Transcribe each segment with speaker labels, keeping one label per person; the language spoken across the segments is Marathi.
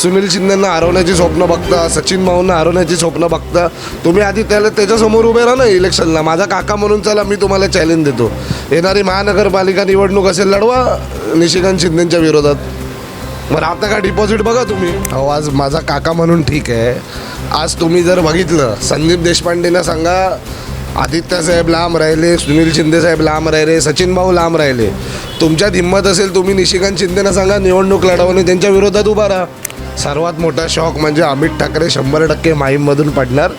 Speaker 1: सुनील शिंदेंना हरवण्याची स्वप्न बघता सचिन भाऊंना हरवण्याची स्वप्न बघता तुम्ही आधी त्याला त्याच्यासमोर उभे राहा ना इलेक्शनला माझा काका म्हणून चला मी तुम्हाला चॅलेंज देतो. येणारी महानगरपालिका निवडणूक असेल लढवा निशिकांत शिंदेंच्या विरोधात. बरं आता का डिपॉझिट बघा तुम्ही. अहो आज माझा काका म्हणून ठीक आहे. आज तुम्ही जर बघितलं संदीप देशपांडेंना सांगा आदित्य साहेब लांब राहिले सुनील शिंदे साहेब लांब राहिले सचिन भाऊ लांब राहिले. तुमच्यात हिंमत असेल तुम्ही निशिकांत शिंदेना सांगा निवडणूक लढवणे त्यांच्या विरोधात उभा राहा. सर्वात मोठा शॉक म्हणजे अमित ठाकरे शंभर टक्के माहीममधून पडणार.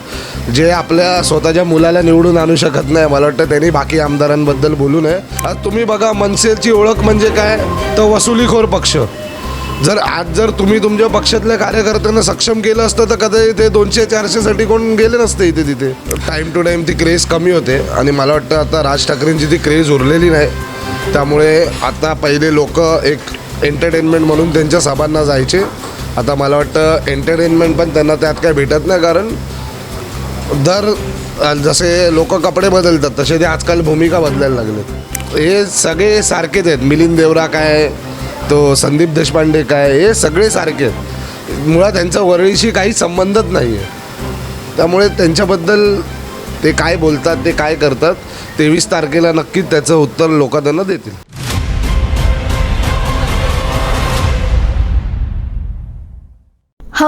Speaker 1: जे आपल्या स्वतःच्या मुलाला निवडून आणू शकत नाही मला वाटतं त्यांनी बाकी आमदारांबद्दल बोलू नये. आज तुम्ही बघा मनसेची ओळख म्हणजे काय? तर वसुलीखोर पक्ष. जर आज जर तुम्ही तुमच्या पक्षातल्या कार्यकर्त्यांना सक्षम केलं असतं तर कदाचित ते दोनशे चारशेसाठी कोण गेले नसते इथे तिथे. टाईम टू टाईम ती क्रेज कमी होते. आणि मला वाटतं आता राज ठाकरेंची ती क्रेज उरलेली नाही. त्यामुळे आता पहिले लोक एक एंटरटेनमेंट म्हणून त्यांच्या सभांना जायचे. आता मला वाटतं एंटरटेनमेंट पण त्यांना त्यात काय भेटत नाही कारण दर जसे लोक कपडे बदलतात तसे ते आजकाल भूमिका बदलायला लागले हे सगळे सारखेच आहेत. मिलिंद देवरा काय तो संदीप देशपांडे काय हे सगळे सारखे आहेत. मुळात त्यांचा वरळीशी काही संबंधच नाही आहे त्यामुळे त्यांच्याबद्दल ते काय बोलतात ते काय करतात तेवीस तारखेला नक्कीच त्याचं उत्तर लोक त्यांना देतील.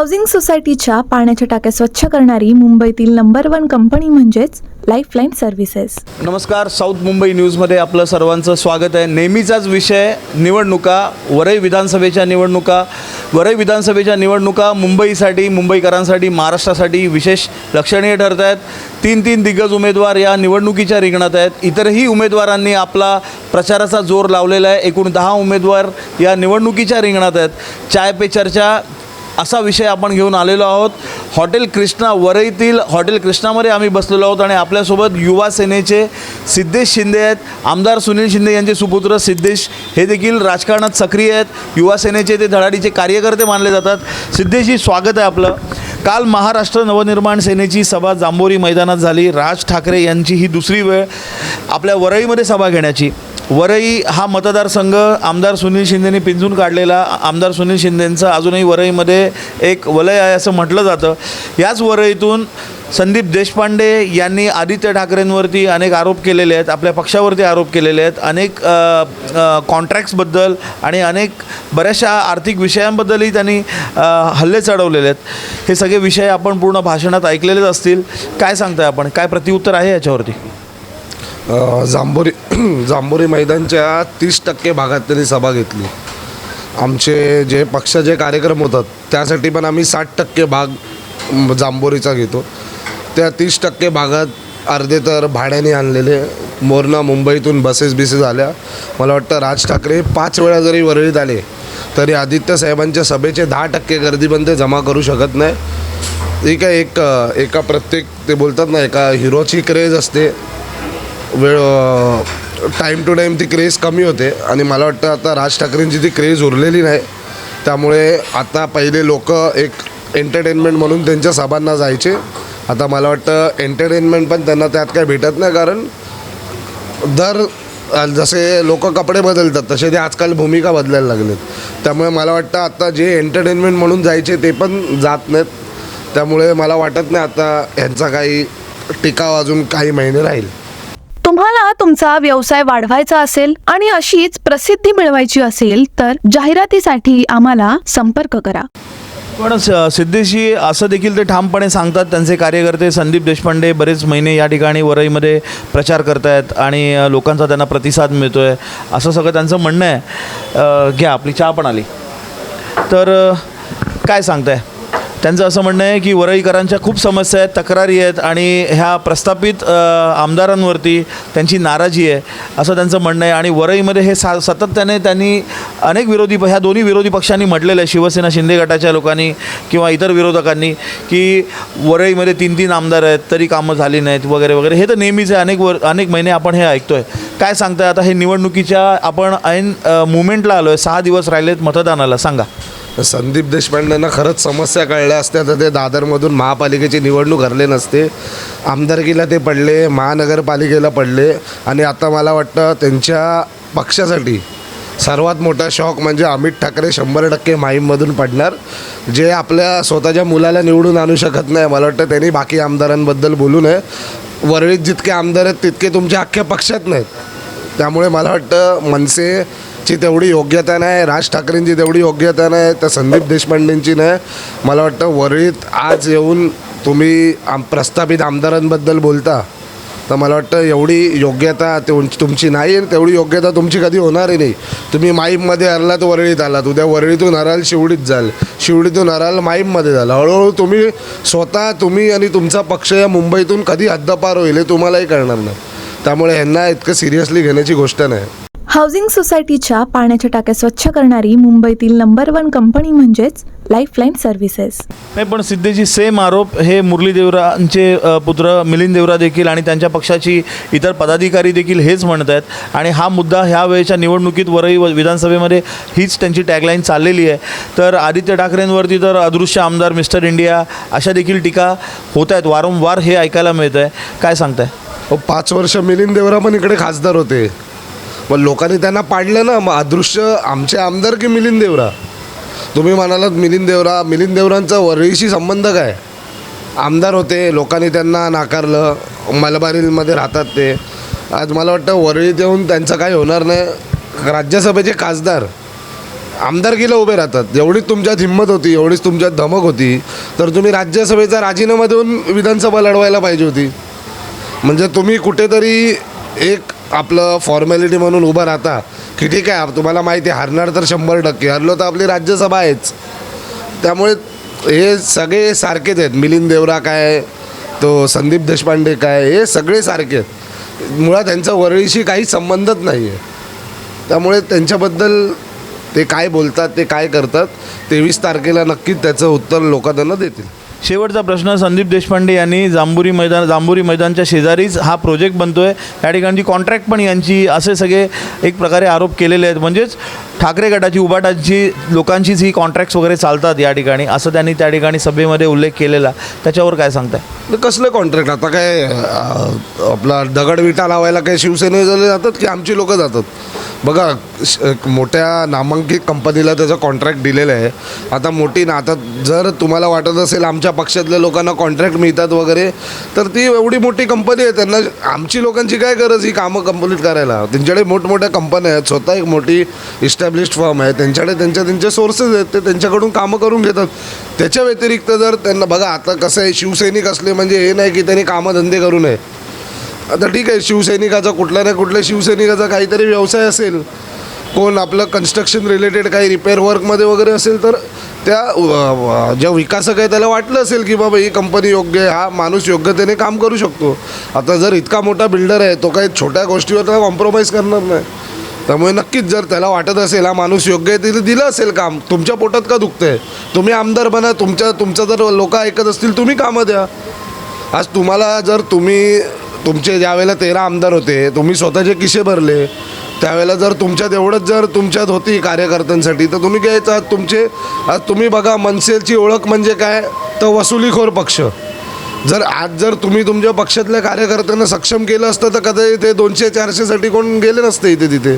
Speaker 2: हाऊसिंग सोसायटीच्या पाण्याच्या टाक्या स्वच्छ करणारी मुंबईतील नंबर वन कंपनी म्हणजेच लाईफलाईन सर्व्हिसेस
Speaker 3: नमस्कार साऊथ मुंबई न्यूजमध्ये आपलं सर्वांचं स्वागत आहे. नेहमीचाच विषय निवडणुका वरई विधानसभेच्या निवडणुका. वरई विधानसभेच्या निवडणुका मुंबईसाठी मुंबईकरांसाठी महाराष्ट्रासाठी विशेष लक्षणीय ठरत आहेत तीन तीन दिग्गज उमेदवार या निवडणुकीच्या रिंगणात आहेत. इतरही उमेदवारांनी आपला प्रचाराचा जोर लावलेला आहे. एकूण दहा उमेदवार या निवडणुकीच्या रिंगणात आहेत. चाय पे चर्चा असा विषय आपण घेऊन आलेलो आहोत. हॉटेल कृष्णा वरईतील हॉटेल कृष्णामध्ये आम्ही बसलेलो आहोत आणि आपल्यासोबत युवा सेनेचे सिद्धेश शिंदे आहेत. आमदार सुनील शिंदे यांचे सुपुत्र सिद्धेश हे देखील राजकारणात सक्रिय आहेत. युवा सेनेचे ते धडाडीचे कार्यकर्ते मानले जातात. सिद्धेशजी स्वागत आहे आपलं. काल महाराष्ट्र नवनिर्माण सेनेची सभा जांभोरी मैदानात झाली. राज ठाकरे यांची ही दुसरी वेळ. आपल्या वरईमध्ये सभा घेण्याची. वरई हा मतदारसंघ आमदार सुनील शिंदेने पिंजून काढलेला. आमदार सुनील शिंदेंचं अजूनही वरईमध्ये एक वलय आहे असं म्हटलं जातं. याच वरईतून संदीप देशपांडे यांनी आदित्य ठाकरेंवरती अनेक आरोप केलेले आहेत आपल्या पक्षावरती आरोप केलेले आहेत. अनेक कॉन्ट्रॅक्ट्सबद्दल आणि अनेक बऱ्याचशा आर्थिक विषयांबद्दलही त्यांनी हल्ले चढवलेले आहेत. हे सगळे विषय आपण पूर्ण भाषणात ऐकलेलेच असतील. काय सांगताय आपण? काय प्रतिउत्तर आहे याच्यावरती?
Speaker 1: जांभोरी जांभोरी मैदानच्या तीस टक्के भागात त्यांनी सभा घेतली. आमचे जे पक्षाचे कार्यक्रम होतात त्यासाठी पण आम्ही साठ टक्के भाग जांभोरीचा घेतो. त्या तीस टक्के भागात अर्धे तर भाड्याने आणलेले मोरणा मुंबईतून बसेस बिसेस आल्या. मला वाटतं राज ठाकरे पाच वेळा जरी वरळीत आले तरी आदित्य साहेबांच्या सभेचे दहा टक्के गर्दी पण ते जमा करू शकत नाही. ठीक आहे एक एका प्रत्येक ते बोलतात ना एका हिरोची क्रेज असते. वेळ टाईम टू टाईम ती क्रेज कमी होते. आणि मला वाटतं आता राज ठाकरेंची ती क्रेज उरलेली नाही त्यामुळे आता पहिले लोक एक एंटरटेनमेंट म्हणून त्यांच्या सभांना जायचे. आता मला वाटतं एंटरटेनमेंट पण त्यांना त्यात काही भेटत नाही कारण दर जसे लोक कपडे बदलतात तसे ते आजकाल भूमिका बदलायला लागलेत. त्यामुळे मला वाटतं आता जे एंटरटेनमेंट म्हणून जायचे ते पण जात नाहीत. त्यामुळे मला वाटत नाही आता ह्यांचा काही टिकाव अजून काही महिने राहील.
Speaker 2: तुम्हाला तुमचा व्यवसाय वाढवायचा असेल आणि अशीच प्रसिद्धी मिळवायची असेल तर जाहिरातीसाठी आम्हाला संपर्क करा.
Speaker 3: पण स- सिद्धेशी असं देखील ते ठामपणे सांगतात. त्यांचे कार्यकर्ते संदीप देशपांडे बरेच महिने या ठिकाणी वरईमध्ये प्रचार करतायत आणि लोकांचा त्यांना प्रतिसाद मिळतो आहे असं सगळं त्यांचं म्हणणं आहे. घ्या आपली चहा पण आली. तर काय सांगताय? त्यांचं असं म्हणणं आहे की वरईकरांच्या खूप समस्या आहेत तक्रारी आहेत आणि ह्या प्रस्थापित आमदारांवरती त्यांची नाराजी आहे असं त्यांचं म्हणणं आहे. आणि वरईमध्ये हे सा सातत्याने त्यांनी अनेक विरोधी ह्या दोन्ही विरोधी पक्षांनी म्हटलेलं आहे शिवसेना शिंदे गटाच्या लोकांनी किंवा इतर विरोधकांनी की वरईमध्ये तीन तीन आमदार आहेत तरी कामं झाली नाहीत वगैरे वगैरे. हे तर नेहमीच आहे. अनेक वर अनेक महिने आपण हे ऐकतो आहे काय सांगताय? आता हे निवडणुकीच्या आपण ऐन मुवमेंटला आलो आहे सहा दिवस राहिलेत मतदानाला. सांगा.
Speaker 1: संदीप देशपांडेंना खरंच समस्या कळल्या असत्या. तर ते दादरमधून महापालिकेची निवडणूक हरले नसते. आमदारकीला ते पडले महानगरपालिकेला पडले. आणि आता मला वाटतं त्यांच्या पक्षासाठी सर्वात मोठा शॉक म्हणजे अमित ठाकरे शंभर टक्के माहीममधून पडणार. जे आपल्या स्वतःच्या मुलाला निवडून आणू शकत नाही मला वाटतं त्यांनी बाकी आमदारांबद्दल बोलू नये. वरळीत जितके आमदार आहेत तितके तुमच्या अख्ख्या पक्षात नाहीत. त्यामुळे मला वाटतं मनसे ची तेवढी योग्यता नाही राज ठाकरेंची तेवढी योग्यता नाही तर संदीप देशपांडेंची नाही. मला वाटतं वरळीत आज येऊन तुम्ही आम प्रस्थापित आमदारांबद्दल बोलता तर मला वाटतं एवढी योग्यता तुम तुमची नाही आणि तेवढी योग्यता तुमची कधी होणारही नाही. तुम्ही माईममध्ये हरलात वरळीत आलात. उद्या वरळीतून हराल शिवडीत जाल. शिवडीतून हराल माईममध्ये जाल. हळूहळू तुम्ही स्वतः तुम्ही आणि तुमचा पक्ष या मुंबईतून कधी हद्दपार होईल हे तुम्हालाही कळणार नाही. त्यामुळे ह्यांना इतकं सिरियसली घेण्याची गोष्ट नाही.
Speaker 2: हाऊसिंग सोसायटीच्या पाण्याच्या टाक्या स्वच्छ करणारी मुंबईतील नंबर वन कंपनी म्हणजेच लाईफलाईन सर्व्हिसेस
Speaker 3: नाही पण सिद्धेची सेम आरोप हे मुरली देवरांचे पुत्र मिलिंद देवरा देखील आणि त्यांच्या पक्षाची इतर पदाधिकारी देखील हेच म्हणत आहेत. आणि हा मुद्दा ह्या वेळेच्या निवडणुकीत वरही व- विधानसभेमध्ये हीच त्यांची टॅगलाईन चाललेली आहे. तर आदित्य ठाकरेंवरती तर अदृश्य आमदार मिस्टर इंडिया अशा देखील टीका होत आहेत. वारंवार हे ऐकायला मिळत आहे काय सांगताय?
Speaker 1: पाच वर्ष मिलिंद देवरा पण इकडे खासदार होते. मग लोकांनी त्यांना पाडलं ना मग अदृश्य आमचे आमदार की मिलिंद देवरा? तुम्ही म्हणालात मिलिंद देवरा मिलिंद देवरांचा वरळीशी संबंध काय? आमदार होते लोकांनी त्यांना नाकारलं मलबारीमध्ये राहतात ते. आज मला वाटतं वरळीत येऊन त्यांचं काही होणार नाही. राज्यसभेचे खासदार आमदारकीला उभे राहतात. एवढीच तुमच्यात हिंमत होती एवढीच तुमच्यात धमक होती. तर तुम्ही राज्यसभेचा राजीनामा देऊन विधानसभा लढवायला पाहिजे होती. म्हणजे तुम्ही कुठेतरी एक आपलं फॉर्मॅलिटी म्हणून उभं राहता. की ठीक आहे तुम्हाला माहिती आहे हरणार तर शंभर टक्के. हरलो तर आपली राज्यसभा आहेच. त्यामुळे हे सगळे सारखेच आहेत. मिलिंद देवरा काय तो संदीप देशपांडे काय हे सगळे सारखे आहेत. मुळात त्यांचा वरळीशी काही संबंधच नाही आहे त्यामुळे त्यांच्याबद्दल ते काय बोलतात ते काय करतात तेवीस तारखेला नक्कीच त्याचं उत्तर लोकांना देतील.
Speaker 3: शेवटचा प्रश्न संदीप देशपांडे यांनी जांभुरी मैदान जांभुरी मैदानच्या शेजारीच हा प्रोजेक्ट बनतो आहे त्या ठिकाणची कॉन्ट्रॅक्ट पण यांची असे सगळे एक प्रकारे आरोप केलेले आहेत. म्हणजेच ठाकरे गटाची उबाटाची लोकांचीच ही कॉन्ट्रॅक्ट्स वगैरे चालतात या ठिकाणी असं त्यांनी त्या ठिकाणी सभेमध्ये उल्लेख केलेला त्याच्यावर काय सांगताय?
Speaker 1: तर कसलं कॉन्ट्रॅक्ट आता काय आपला दगड विटा लावायला काय शिवसेनेजले जातात की आमची लोकं जातात? बघा श- मोठ्या नामांकित कंपनीला त्याचं कॉन्ट्रॅक्ट दिलेलं आहे. आता मोठी ना आता जर तुम्हाला वाटत असेल आमच्या पक्षातल्या लोकांना कॉन्ट्रॅक्ट मिळतात वगैरे तर ती एवढी मोठी कंपनी आहे त्यांना आमची लोकांची काय गरज ही कामं कंप्लीट करायला? त्यांच्याकडे मोठमोठ्या कंपन्या आहेत स्वतः एक मोठी इस्टॅब्लिश्ड फॉर्म आहे त्यांच्याकडे त्यांच्या त्यांचे सोर्सेस आहेत ते त्यांच्याकडून कामं करून घेतात. त्याच्या व्यतिरिक्त जर त्यांना बघा आता कसं आहे शिवसैनिक असले म्हणजे हे नाही की त्यांनी कामधंदे करू नये. आता ठीक आहे शिवसैनिकाचा कुठल्या ना कुठल्या शिवसैनिकाचा काहीतरी व्यवसाय असेल कोण आपलं कन्स्ट्रक्शन रिलेटेड काही रिपेअर वर्कमध्ये वगैरे असेल तर त्या ज्या विकासक आहे त्याला वाटलं असेल की बाबा ही कंपनी योग्य आहे हा माणूस योग्यतेने काम करू शकतो. आता जर इतका मोठा बिल्डर आहे तो काही छोट्या गोष्टीवर त्याला कॉम्प्रोमाइज करणार नाही. त्यामुळे नक्कीच जर त्याला वाटत असेल हा माणूस योग्य आहे तिथे दिलं असेल काम तुमच्या पोटात का दुखतंय? तुम्ही आमदार बना तुमच्या तुमचं जर लोक ऐकत असतील तुम्ही कामं द्या. आज तुम्हाला जर तुम्ही तुमचे ज्यावेळेला तेरा आमदार होते तुम्ही स्वतःचे किसे भरले? त्यावेळेला जर तुमच्यात एवढंच जर तुमच्यात होती कार्यकर्त्यांसाठी तर तुम्ही घ्यायचं आहात तुमचे आज तुम्ही बघा मनसेची ओळख म्हणजे काय? तर वसुलीखोर पक्ष. जर आज जर तुम्ही तुमच्या पक्षातल्या कार्यकर्त्यांना सक्षम केलं असतं तर कदाचित ते दोनशे चारशेसाठी कोण गेले नसते इथे तिथे.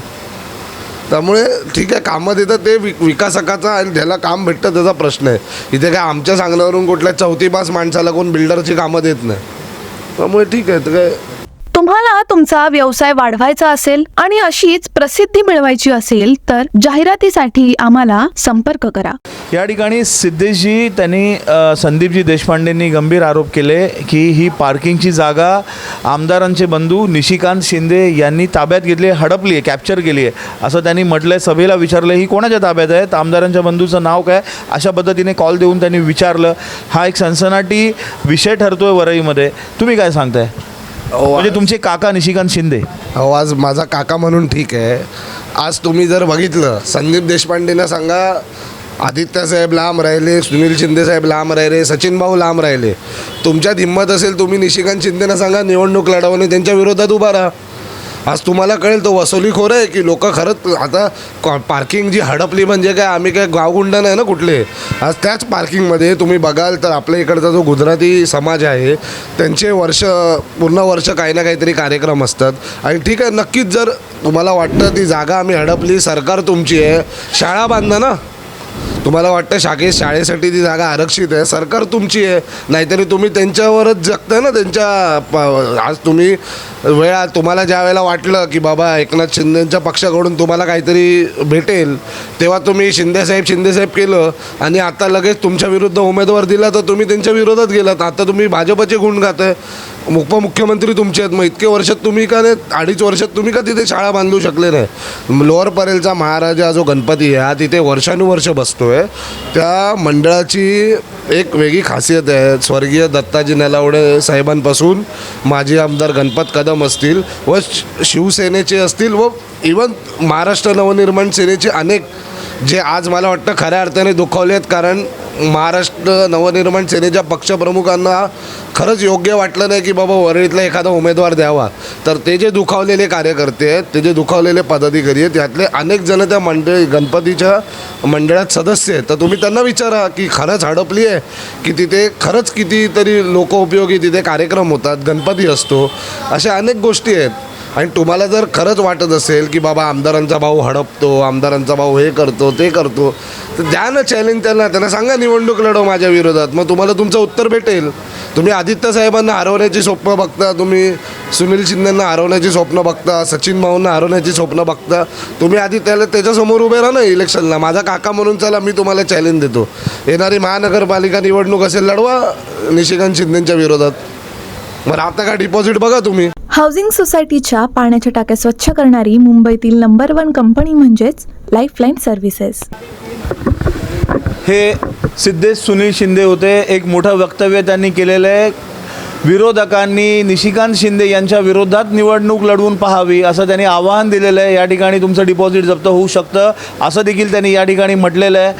Speaker 1: त्यामुळे ठीक आहे कामं देतात ते वि विकासकाचा आणि त्याला काम भेटतं त्याचा प्रश्न आहे. इथे काय आमच्या सांगण्यावरून कुठल्या चौथी पास माणसाला कोण बिल्डरची कामं देत नाही. त्यामुळे ठीक आहे तर काय
Speaker 2: तुम्हाला तुमचा व्यवसाय वाढवायचा असेल आणि अशीच प्रसिद्धी मिळवायची असेल तर जाहिरातीसाठी आम्हाला संपर्क करा.
Speaker 3: या ठिकाणी सिद्धेशजी त्यांनी संदीपजी देशपांडेंनी गंभीर आरोप केले की ही पार्किंगची जागा आमदारांचे बंधू निशिकांत शिंदे यांनी ताब्यात घेतली आहे हडपली आहे कॅप्चर केली आहे. असं त्यांनी म्हटलं आहे सभेला विचारलं ही कोणाच्या ताब्यात आहे तर आमदारांच्या बंधूचं नाव काय? अशा पद्धतीने कॉल देऊन त्यांनी विचारलं. हा एक सनसनाटी विषय ठरतोय वरईमध्ये. तुम्ही काय सांगताय? म्हणजे तुमचे काका निशिकांत शिंदे.
Speaker 1: अहो आज माझा काका म्हणून ठीक आहे. आज तुम्ही जर बघितलं संदीप देशपांडेंना सांगा आदित्य साहेब लांब राहिले सुनील शिंदे साहेब लांब राहिले सचिन भाऊ लांब राहिले. तुमच्यात हिंमत असेल तुम्ही निशिकांत शिंदेना सांगा निवडणूक लढवणे त्यांच्या विरोधात उभा राहा. आज तुम्हाला कळेल तो वसुलीखोर आहे की लोक खरंच आता पार्किंग जी हडपली म्हणजे काय आम्ही काय गावगुंड नाही ना कुठले? आज त्याच पार्किंगमध्ये तुम्ही बघाल तर आपल्या इकडचा जो गुजराती समाज आहे त्यांचे वर्ष पूर्ण वर्ष काही ना काहीतरी कार्यक्रम असतात. आणि ठीक आहे नक्कीच जर तुम्हाला वाटतं ती जागा आम्ही हडपली सरकार तुमची आहे शाळा बांधा ना? तुम्हाला वाटतं शाखेत शाळेसाठी ती जागा आरक्षित आहे? सरकार तुमची आहे. नाहीतरी तुम्ही त्यांच्यावरच जगताय ना त्यांच्या प- आज तुम्ही वेळा तुम्हाला ज्या वेळेला वाटलं की बाबा एकनाथ शिंदेच्या पक्षाकडून तुम्हाला काहीतरी भेटेल तेव्हा तुम्ही शिंदेसाहेब शिंदेसाहेब केलं आणि आता लगेच तुमच्या विरुद्ध उमेदवार दिला तर तुम्ही त्यांच्या विरोधात गेलात. आता तुम्ही भाजपचे गुण गात आहे उपमुख्यमंत्री तुमचे आहेत. मग इतके वर्षात तुम्ही का नाही अडीच वर्षात तुम्ही का तिथे शाळा बांधू शकले नाही? लोअर परेलचा महाराजा जो गणपती आहे हा तिथे वर्षानुवर्ष आहे. त्या मंडळाची एक वेगळी खासियत आहे. स्वर्गीय दत्ताजी नलावडे साहेबांपासून माजी आमदार गणपत कदम असतील व शिवसेनेचे असतील व इवन महाराष्ट्र नवनिर्माण सेनेचे अनेक जे आज मला वाटतं खऱ्या अर्थाने दुखावले आहेत कारण महाराष्ट्र नवनिर्माण सेनेच्या पक्षप्रमुखांना खरंच योग्य वाटलं नाही की बाबा वरळीतला एखादा उमेदवार द्यावा. तर ते जे दुखावलेले कार्यकर्ते आहेत ते जे दुखावलेले पदाधिकारी आहेत यातले अनेक जण त्या मंडळी गणपतीच्या मंडळात सदस्य आहेत. तर तुम्ही त्यांना विचारा की खरंच हडपली आहे की तिथे खरंच कितीतरी लोकोपयोगी तिथे कार्यक्रम होतात गणपती असतो अशा अनेक गोष्टी आहेत. आणि तुम्हाला जर खरंच वाटत असेल की बाबा आमदारांचा भाऊ हडपतो आमदारांचा भाऊ हे करतो ते करतो तर द्या ना चॅलेंज त्यांना. त्यांना सांगा निवडणूक लढव माझ्या विरोधात. मग तुम्हाला तुमचं उत्तर भेटेल. तुम्ही आदित्य साहेबांना हरवण्याची स्वप्न बघता तुम्ही सुनील शिंदेंना हरवण्याची स्वप्न बघता सचिन भाऊंना हरवण्याची स्वप्न बघता तुम्ही आधी त्याला त्याच्यासमोर उभे राहा ना इलेक्शनला. माझा काका म्हणून चला मी तुम्हाला चॅलेंज देतो. येणारी महानगरपालिका निवडणूक असेल लढवा निशिकांत शिंदेंच्या विरोधात. मग आता का डिपॉझिट बघा तुम्ही.
Speaker 2: हाऊसिंग सोसायटीच्या पाण्याच्या टाक्या स्वच्छ करणारी मुंबईतील नंबर वन कंपनी म्हणजेच लाईफलाईन सर्व्हिसेस
Speaker 3: हे सिद्धेश सुनील शिंदे होते. एक मोठं वक्तव्य त्यांनी केलेलं आहे. विरोधकांनी निशिकांत शिंदे यांच्या विरोधात निवडणूक लढवून पाहावी असं त्यांनी आवाहन दिलेलं आहे. या ठिकाणी तुमचं डिपॉझिट जप्त होऊ शकतं. असं देखील त्यांनी या ठिकाणी म्हटलेलं आहे.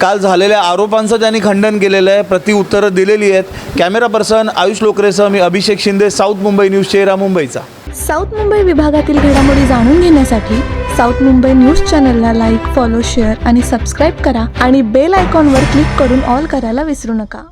Speaker 3: काल झालेल्या आरोपांचं त्यांनी खंडन केलेलं आहे. प्रतिउत्तरं दिलेली आहेत. कॅमेरा पर्सन आयुष लोकरेसह मी अभिषेक शिंदे साऊथ मुंबई न्यूज चेहरा मुंबईचा.
Speaker 2: साऊथ मुंबई विभागातील घडामोडी जाणून घेण्यासाठी साऊथ मुंबई न्यूज चॅनलला लाईक फॉलो शेअर आणि सबस्क्राईब करा आणि बेल आयकॉनवर क्लिक करून ऑल करायला विसरू नका.